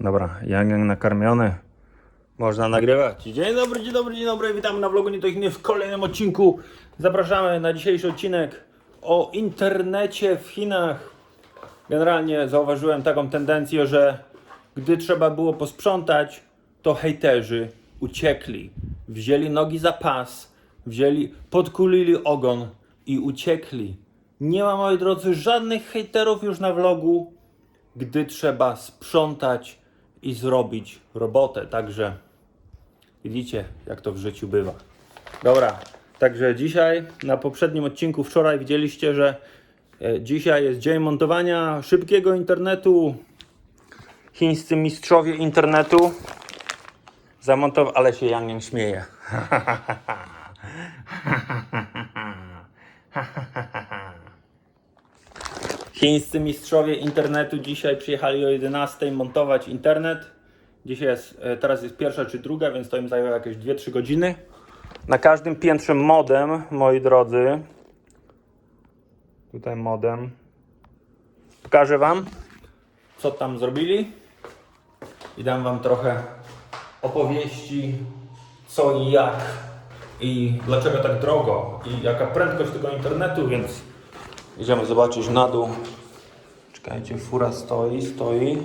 Dobra, Yang Yang nakarmiony. Można nagrywać. Dzień dobry, dzień dobry, dzień dobry. Witamy na vlogu Nietochiny w kolejnym odcinku. Zapraszamy na dzisiejszy odcinek o internecie w Chinach. Generalnie zauważyłem taką tendencję, że gdy trzeba było posprzątać, to hejterzy uciekli. Wzięli nogi za pas, wzięli, podkulili ogon i uciekli. Nie ma, moi drodzy, żadnych hejterów już na vlogu, gdy trzeba sprzątać i zrobić robotę. Także widzicie, jak to w życiu bywa. Dobra, także dzisiaj, na poprzednim odcinku wczoraj widzieliście, że e, dzisiaj jest dzień montowania szybkiego internetu. Chińscy mistrzowie internetu zamontował, ale się Yang śmieje. Chińscy mistrzowie internetu dzisiaj przyjechali o 11 montować internet. Dzisiaj jest, e, teraz jest pierwsza czy druga, więc to im zajęło jakieś 2-3 godziny. Na każdym piętrze modem, moi drodzy. Tutaj modem. Pokażę Wam, co tam zrobili. I dam Wam trochę opowieści, co i jak. I dlaczego tak drogo. I jaka prędkość tego internetu, więc Idziemy zobaczyć na dół. Czekajcie, fura stoi, stoi.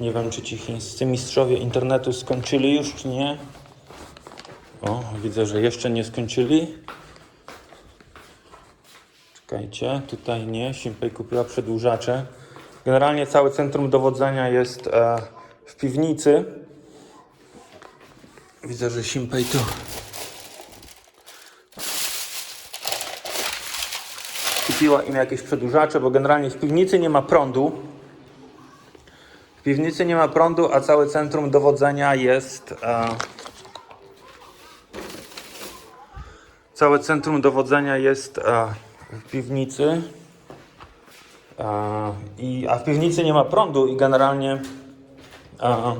Nie wiem, czy ci chińscy mistrzowie internetu skończyli już, czy nie. O, widzę, że jeszcze nie skończyli. Czekajcie, tutaj nie. Simpej kupiła przedłużacze. Generalnie całe centrum dowodzenia jest e, w piwnicy. Widzę, że Simpej tu kupiła im jakieś przedłużacze, bo generalnie w piwnicy nie ma prądu. W piwnicy nie ma prądu, a całe centrum dowodzenia jest. E, całe centrum dowodzenia jest e, w piwnicy. E, i, a w piwnicy nie ma prądu i generalnie e,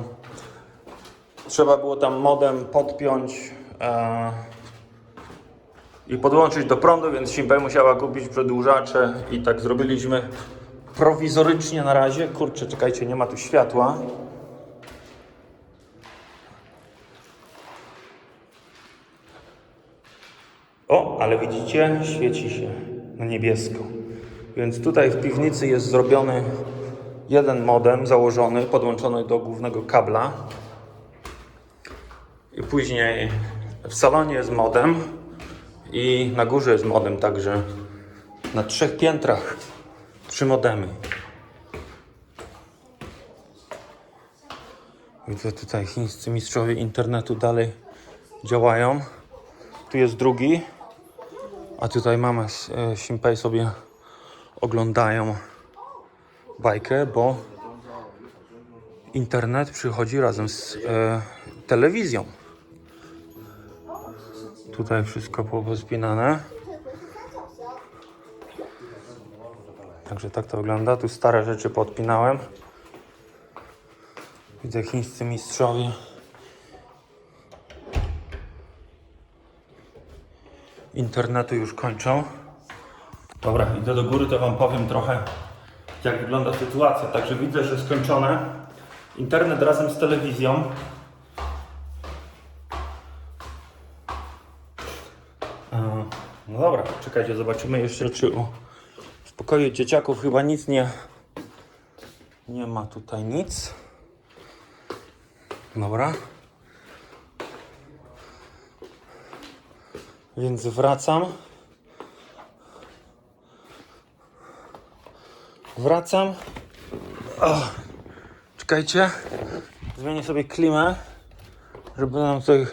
trzeba było tam modem podpiąć. E, i podłączyć do prądu, więc Simpei musiała kupić przedłużacze i tak zrobiliśmy prowizorycznie na razie. Kurczę, czekajcie, nie ma tu światła. O, ale widzicie, świeci się na niebiesko. Więc tutaj w piwnicy jest zrobiony jeden modem założony, podłączony do głównego kabla. I później w salonie jest modem i na górze jest modem, także na trzech piętrach trzy modemy. Widzę tutaj chińscy mistrzowie internetu dalej działają. Tu jest drugi, a tutaj mamy e, Simpei sobie oglądają bajkę, bo internet przychodzi razem z e, telewizją. Tutaj wszystko pozpinane. Także tak to wygląda. Tu stare rzeczy podpinałem. Widzę chińscy mistrzowie. Internetu już kończą. Dobra, idę do góry, to Wam powiem trochę, jak wygląda sytuacja. Także widzę, że skończone. Internet razem z telewizją. Dobra, czekajcie, zobaczymy jeszcze, czy w pokoju dzieciaków chyba nic nie, nie ma tutaj nic. Dobra. Więc wracam. Wracam. O, czekajcie. Zmienię sobie klimę, żeby nam tutaj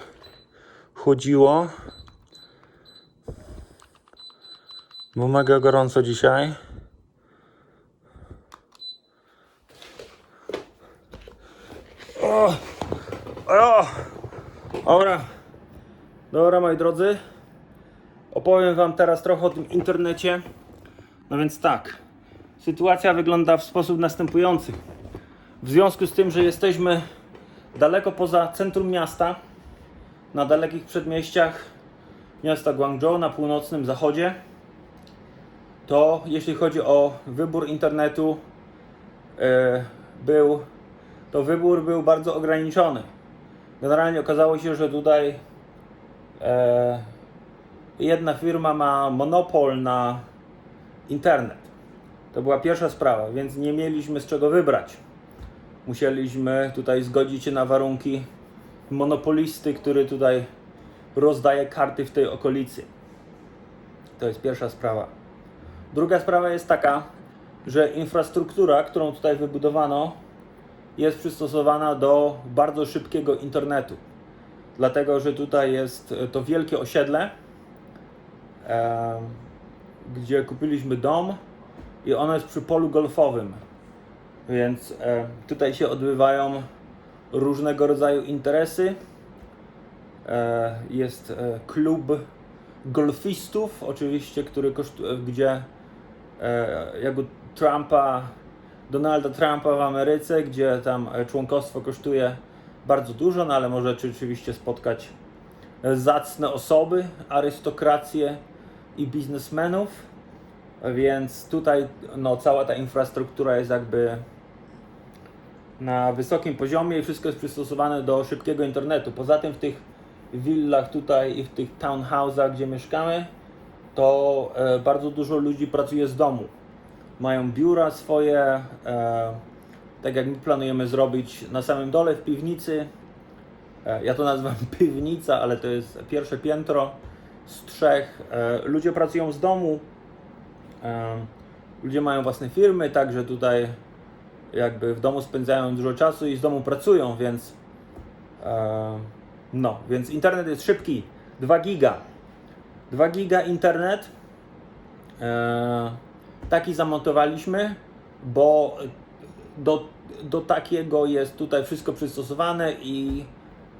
chłodziło. Bo mega gorąco dzisiaj. O! O! Dobra. Dobra, moi drodzy. Opowiem Wam teraz trochę o tym internecie. No więc tak. Sytuacja wygląda w sposób następujący. W związku z tym, że jesteśmy daleko poza centrum miasta, na dalekich przedmieściach miasta Guangzhou na północnym zachodzie, to jeśli chodzi o wybór internetu, e, był to wybór był bardzo ograniczony. Generalnie okazało się, że tutaj e, jedna firma ma monopol na internet. To była pierwsza sprawa, więc nie mieliśmy z czego wybrać. Musieliśmy tutaj zgodzić się na warunki monopolisty, który tutaj rozdaje karty w tej okolicy. To jest pierwsza sprawa. Druga sprawa jest taka, że infrastruktura, którą tutaj wybudowano, jest przystosowana do bardzo szybkiego internetu. Dlatego, że tutaj jest to wielkie osiedle, e, gdzie kupiliśmy dom i ono jest przy polu golfowym. Więc e, tutaj się odbywają różnego rodzaju interesy. E, jest e, klub golfistów, oczywiście, który kosztuje, gdzie e, jak u Trumpa, Donalda Trumpa w Ameryce, gdzie tam e, członkostwo kosztuje bardzo dużo, no ale możecie oczywiście spotkać zacne osoby, arystokrację i biznesmenów, więc tutaj no, cała ta infrastruktura jest jakby na wysokim poziomie i wszystko jest przystosowane do szybkiego internetu. Poza tym w tych willach tutaj i w tych townhouse'ach, gdzie mieszkamy, to e, bardzo dużo ludzi pracuje z domu. Mają biura swoje, e, tak jak my planujemy zrobić na samym dole w piwnicy. E, ja to nazywam piwnica, ale to jest pierwsze piętro z trzech. Ludzie pracują z domu, ludzie mają własne firmy, także tutaj jakby w domu spędzają dużo czasu i z domu pracują, więc no, więc internet jest szybki. 2 giga. 2 giga internet. E, taki zamontowaliśmy, bo do, do takiego jest tutaj wszystko przystosowane i,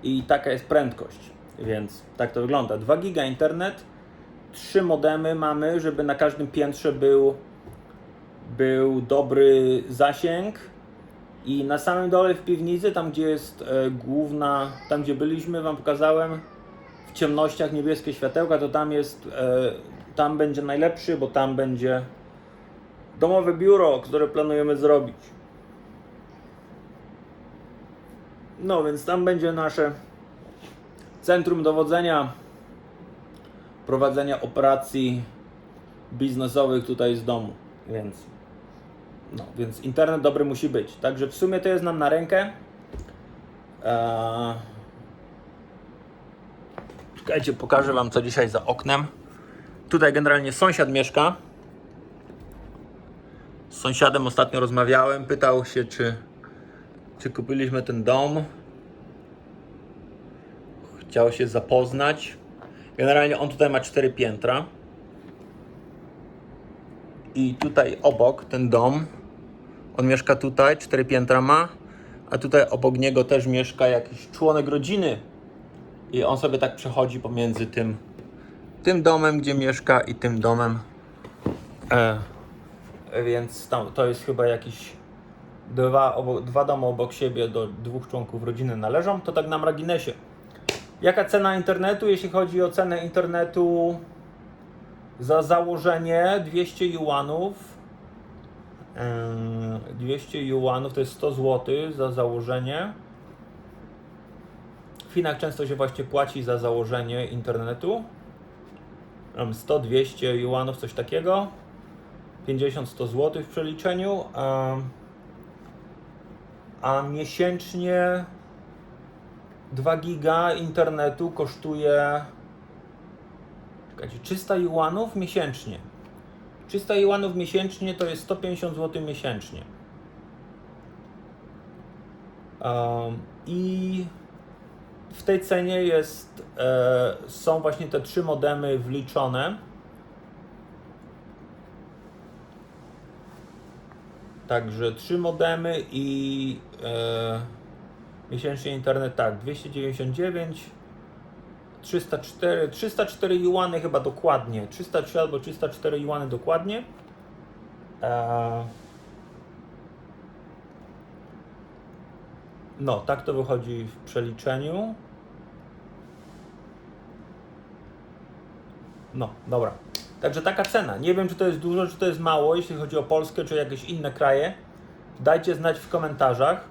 i taka jest prędkość. Więc tak to wygląda. 2 giga internet. Trzy modemy mamy, żeby na każdym piętrze był był dobry zasięg i na samym dole w piwnicy, tam gdzie jest e, główna, tam gdzie byliśmy, wam pokazałem ciemnościach niebieskie światełka, to tam jest, e, tam będzie najlepszy, bo tam będzie domowe biuro, które planujemy zrobić. No więc tam będzie nasze centrum dowodzenia, prowadzenia operacji biznesowych tutaj z domu, więc no, więc internet dobry musi być. Także w sumie to jest nam na rękę. Eee... Czekajcie, pokażę Wam co dzisiaj za oknem. Tutaj generalnie sąsiad mieszka. Z sąsiadem ostatnio rozmawiałem. Pytał się, czy, czy kupiliśmy ten dom. Chciał się zapoznać. Generalnie on tutaj ma cztery piętra. I tutaj obok ten dom, on mieszka tutaj, cztery piętra ma, a tutaj obok niego też mieszka jakiś członek rodziny. I on sobie tak przechodzi pomiędzy tym, tym domem, gdzie mieszka, i tym domem. E, więc tam, to jest chyba jakiś dwa, obok, dwa domy obok siebie do dwóch członków rodziny należą. To tak na marginesie. Jaka cena internetu? Jeśli chodzi o cenę internetu, za założenie 200 juanów. Yy, 200 juanów to jest 100 zł za założenie. Chinach często się właśnie płaci za założenie internetu. 100-200 juanów, coś takiego. 50-100 zł w przeliczeniu. A, a miesięcznie 2 giga internetu kosztuje Czekajcie, 300 juanów miesięcznie. 300 juanów miesięcznie to jest 150 zł miesięcznie. Um, I w tej cenie jest, e, są właśnie te trzy modemy wliczone. Także trzy modemy i e, miesięcznie internet tak 299 304, 304 juany chyba dokładnie, 303 albo 304 juany dokładnie. Eee... No, tak to wychodzi w przeliczeniu. No, dobra. Także taka cena. Nie wiem, czy to jest dużo, czy to jest mało, jeśli chodzi o Polskę, czy jakieś inne kraje. Dajcie znać w komentarzach.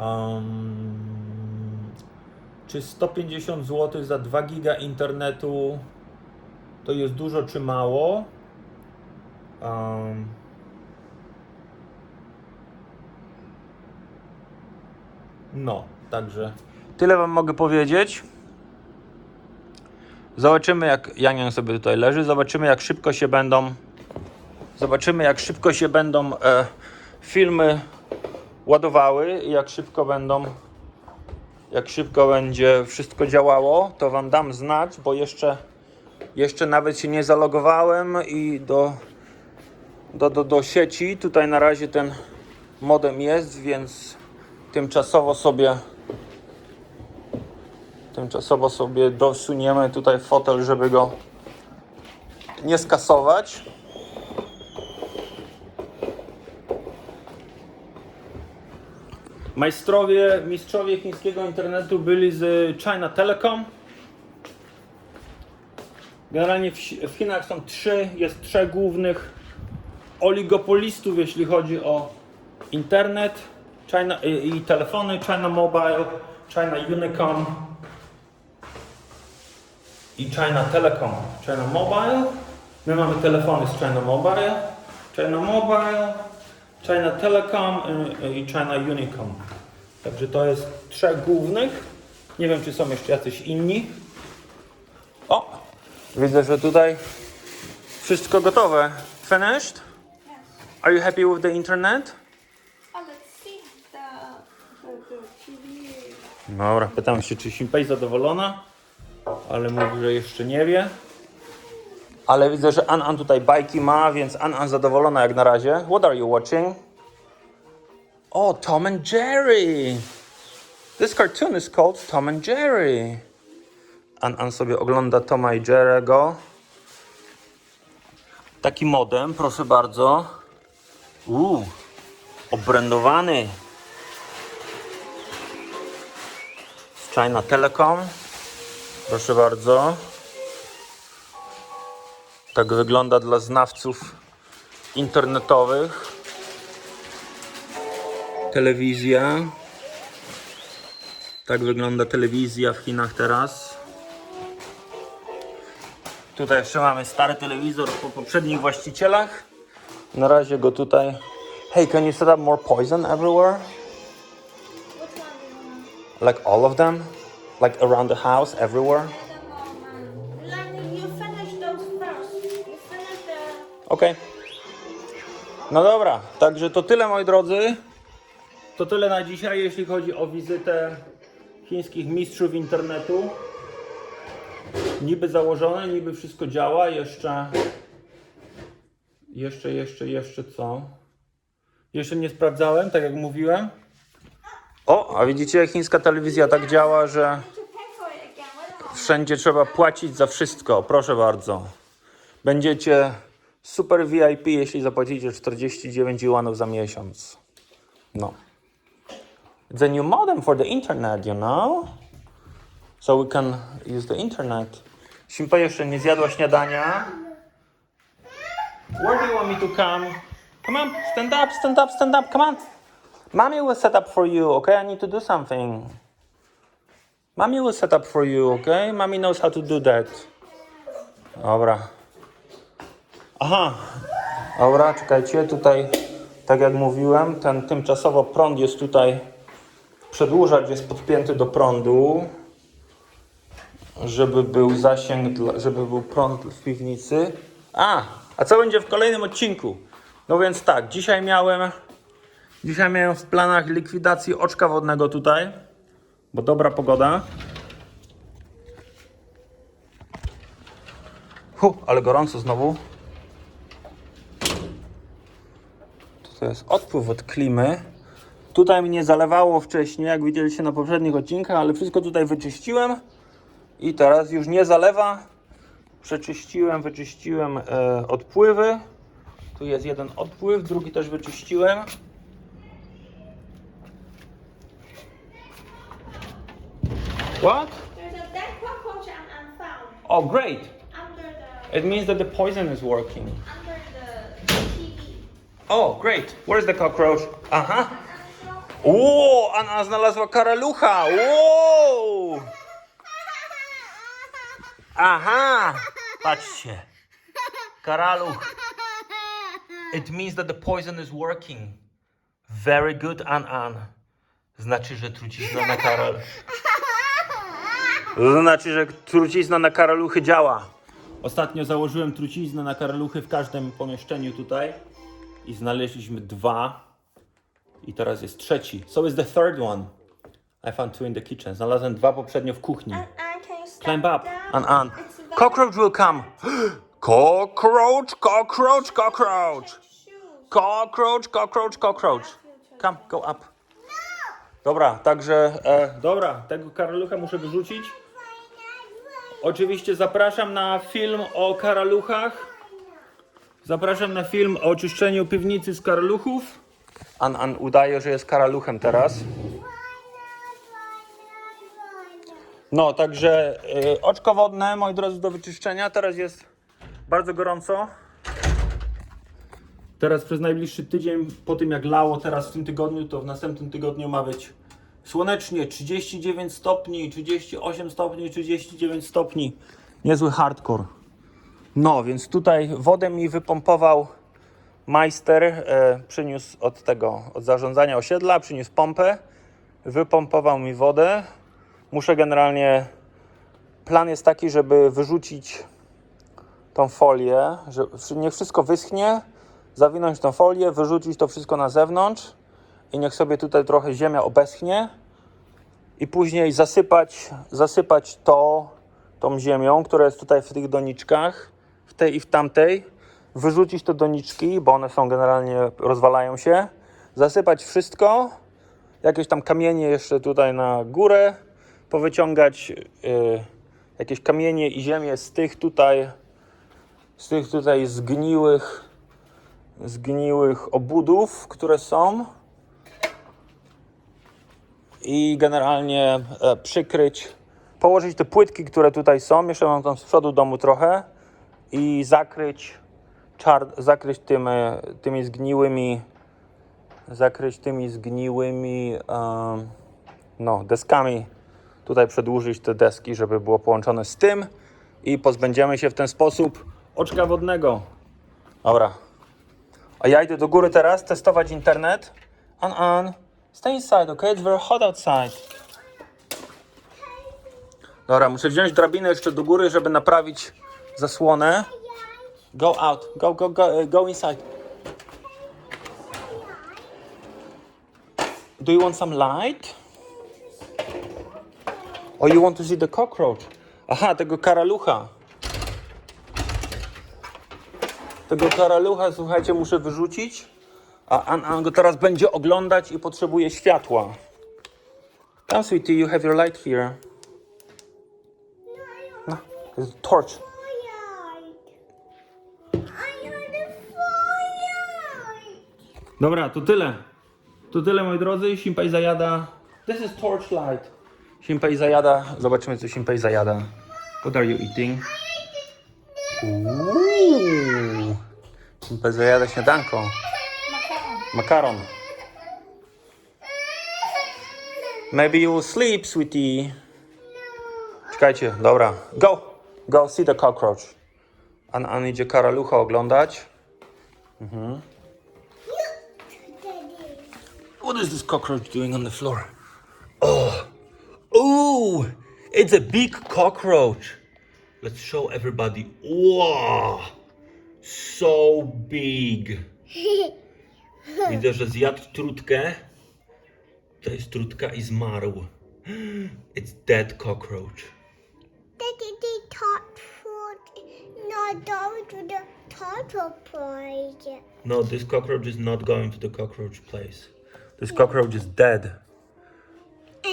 Um, czy 150 zł za 2 giga internetu to jest dużo czy mało? Um, no, także tyle Wam mogę powiedzieć. Zobaczymy jak Janian sobie tutaj leży, zobaczymy jak szybko się będą zobaczymy jak szybko się będą e, filmy ładowały i jak szybko będą jak szybko będzie wszystko działało, to wam dam znać, bo jeszcze jeszcze nawet się nie zalogowałem i do do, do, do sieci. Tutaj na razie ten modem jest, więc tymczasowo sobie tymczasowo sobie dosuniemy tutaj fotel, żeby go nie skasować. Majstrowie, mistrzowie chińskiego internetu byli z China Telecom. Generalnie w, Chinach są trzy, jest trzech głównych oligopolistów, jeśli chodzi o internet China, i telefony. China Mobile, China Unicom i China Telecom. China Mobile. My mamy telefony z China Mobile. China Mobile, China Telecom i China Unicom. Także to jest trzech głównych. Nie wiem, czy są jeszcze jacyś inni. O! Widzę, że tutaj wszystko gotowe. Finished? Are you happy with the internet? Oh. Dobra, pytam się, czy Simpei zadowolona, ale mówi, że jeszcze nie wie. Ale widzę, że An-An tutaj bajki ma, więc An-An zadowolona jak na razie. What are you watching? Oh, Tom and Jerry! This cartoon is called Tom and Jerry. An-An sobie ogląda Toma i Jerry'ego. Taki modem, proszę bardzo. Uuu, obrędowany. z China Telecom. Proszę bardzo. Tak wygląda dla znawców internetowych. Telewizja. Tak wygląda telewizja w Chinach teraz. Tutaj jeszcze mamy stary telewizor po poprzednich właścicielach. Na razie go tutaj. Hey, can you set up more poison everywhere? Like all of them? Like around the house, everywhere? At the moment, Lenny, you finish those first. You finish the. Okej. No dobra, także to tyle moi drodzy. To tyle na dzisiaj, jeśli chodzi o wizytę chińskich mistrzów internetu. Niby założone, niby wszystko działa, jeszcze jeszcze, jeszcze, jeszcze co? Jeszcze nie sprawdzałem, tak jak mówiłem. O, a widzicie, chińska telewizja tak działa, że To pay for it again. What else? Wszędzie trzeba płacić za wszystko, proszę bardzo. Będziecie super VIP, jeśli zapłacicie 49 yuanów za miesiąc. No. It's a new modem for the internet, you know? So we can use the internet. Simpa jeszcze nie zjadła śniadania. Where do you want me to come? Come on, stand up, stand up, stand up, come on. Mommy will set up for you, okay? I need to do something. Mommy will set up for you, okay? Mommy knows how to do that. Dobra. Aha. Dobra, czekajcie, tutaj, tak jak mówiłem, ten tymczasowo prąd jest tutaj, przedłużacz jest podpięty do prądu, żeby był zasięg, żeby był prąd w piwnicy. A, a co będzie w kolejnym odcinku? No więc tak, dzisiaj miałem, dzisiaj miałem w planach likwidacji oczka wodnego tutaj bo dobra pogoda. Hu, ale gorąco znowu. To jest odpływ od klimy. Tutaj mnie zalewało wcześniej, jak widzieliście na poprzednich odcinkach, ale wszystko tutaj wyczyściłem i teraz już nie zalewa. Przeczyściłem, wyczyściłem e, odpływy. Tu jest jeden odpływ, drugi też wyczyściłem. What? There's a dead cockroach found Oh, great. under the It means that the poison is working. under the TV. Oh, great. Where's the cockroach? Uh huh. Oh, And so Ło, Anna znalazła karalucha! Wow! Aha! Patrzcie. Karaluch. It means that the poison is working. Very good, An An. Znaczy, że trucizna na karal. To znaczy, że trucizna na karaluchy działa. Ostatnio założyłem truciznę na karaluchy w każdym pomieszczeniu tutaj i znaleźliśmy dwa. I teraz jest trzeci. So is the third one. I found two in the kitchen. Znalazłem dwa poprzednio w kuchni. Climb up. An An. Cockroach will come. cockroach, cockroach, cockroach. Cockroach, cockroach, cockroach. Come, go up. Dobra, także, e, dobra, tego karalucha muszę wyrzucić. Oczywiście zapraszam na film o karaluchach. Zapraszam na film o oczyszczeniu piwnicy z karaluchów. An, An udaje, że jest karaluchem teraz. No, także y, oczko wodne, moi drodzy, do wyczyszczenia. Teraz jest bardzo gorąco. Teraz przez najbliższy tydzień, po tym jak lało teraz w tym tygodniu, to w następnym tygodniu ma być słonecznie 39 stopni, 38 stopni, 39 stopni. Niezły hardcore. No, więc tutaj wodę mi wypompował majster, e, przyniósł od tego, od zarządzania osiedla, przyniósł pompę, wypompował mi wodę. Muszę generalnie, plan jest taki, żeby wyrzucić tą folię, że niech wszystko wyschnie, zawinąć tą folię, wyrzucić to wszystko na zewnątrz i niech sobie tutaj trochę ziemia obeschnie i później zasypać, zasypać to tą ziemią, która jest tutaj w tych doniczkach, w tej i w tamtej, wyrzucić te doniczki, bo one są generalnie, rozwalają się, zasypać wszystko, jakieś tam kamienie jeszcze tutaj na górę, powyciągać y, jakieś kamienie i ziemię z tych tutaj, z tych tutaj zgniłych, zgniłych obudów, które są i generalnie e, przykryć, położyć te płytki, które tutaj są, jeszcze mam tam z przodu domu trochę i zakryć, czar, zakryć tym, e, tymi zgniłymi, zakryć tymi zgniłymi em, no, deskami. Tutaj przedłużyć te deski, żeby było połączone z tym i pozbędziemy się w ten sposób oczka wodnego. Dobra. A ja idę do góry teraz testować internet. An, an. Stay inside, okay? It's very hot outside. Dobra, muszę wziąć drabinę jeszcze do góry, żeby naprawić zasłonę. Go out. Go, go, go, uh, go inside. Do you want some light? Or you want to see the cockroach? Aha, tego karalucha. Tego karalucha, słuchajcie, muszę wyrzucić. A An, An go teraz będzie oglądać i potrzebuje światła. Come, sweetie, you have your light here. No, there's a torch. Dobra, to tyle. To tyle, moi drodzy. Simpaj zajada. This is torchlight. Simpaj zajada. Zobaczymy, co Simpaj zajada. What are you eating? Uuu. Simpaj zajada śniadanko. Makaron. Maybe you will sleep, sweetie. Czekajcie, dobra. Go! Go see the cockroach. An, An idzie karalucha oglądać. Mhm. What is this cockroach doing on the floor? Oh, oh, it's a big cockroach. Let's show everybody. Wow, so big. Widzę, że zjadł trutkę. To jest trutka i zmarł. It's dead cockroach. Daddy, the top food not go to the turtle place. No, this cockroach is not going to the cockroach place. This cockroach is dead.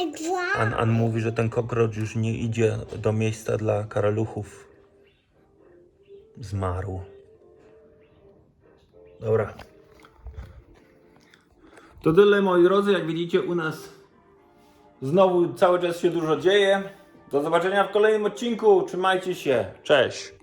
And dry. An, An mówi, że ten cockroach już nie idzie do miejsca dla karaluchów. Zmarł. Dobra. To tyle moi drodzy, jak widzicie u nas znowu cały czas się dużo dzieje. Do zobaczenia w kolejnym odcinku. Trzymajcie się. Cześć.